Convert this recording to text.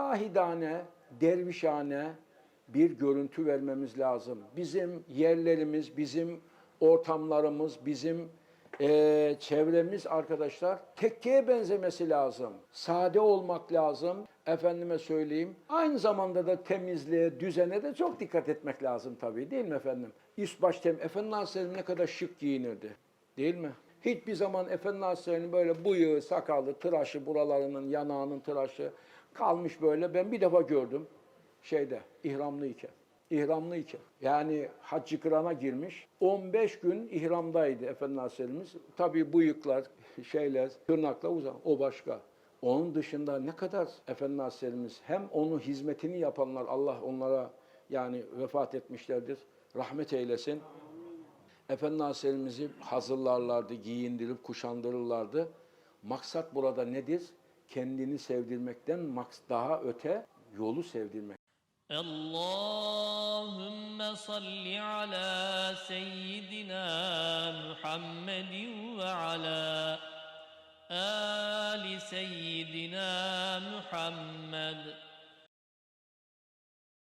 zahidane, dervişane bir görüntü vermemiz lazım. Bizim yerlerimiz, bizim ortamlarımız, bizim eee, çevremiz arkadaşlar tekkeye benzemesi lazım. Sade olmak lazım. Efendime söyleyeyim. Aynı zamanda da temizliğe, düzene de çok dikkat etmek lazım tabii değil mi efendim? Üst baş tem Efendi Hazretleri ne kadar şık giyinirdi. Değil mi? Hiçbir zaman Efendi Hazretleri'nin böyle bıyığı, sakalı, tıraşı, buralarının, yanağının tıraşı kalmış böyle. Ben bir defa gördüm şeyde, ihramlıyken. İhramlıyken. Yani haccı kırana girmiş. 15 gün ihramdaydı Efendi Hazretlerimiz. Tabii bıyıklar, şeyler, tırnakla uzan. O başka. Onun dışında ne kadar Efendi Hazretlerimiz hem onun hizmetini yapanlar Allah onlara yani vefat etmişlerdir. Rahmet eylesin. Efendi Aleyhisselam'ımızı hazırlarlardı, giyindirip kuşandırırlardı. Maksat burada nedir? Kendini sevdirmekten daha öte yolu sevdirmek. Allahümme salli ala seyyidina Muhammedin ve ala ali seyyidina Muhammed.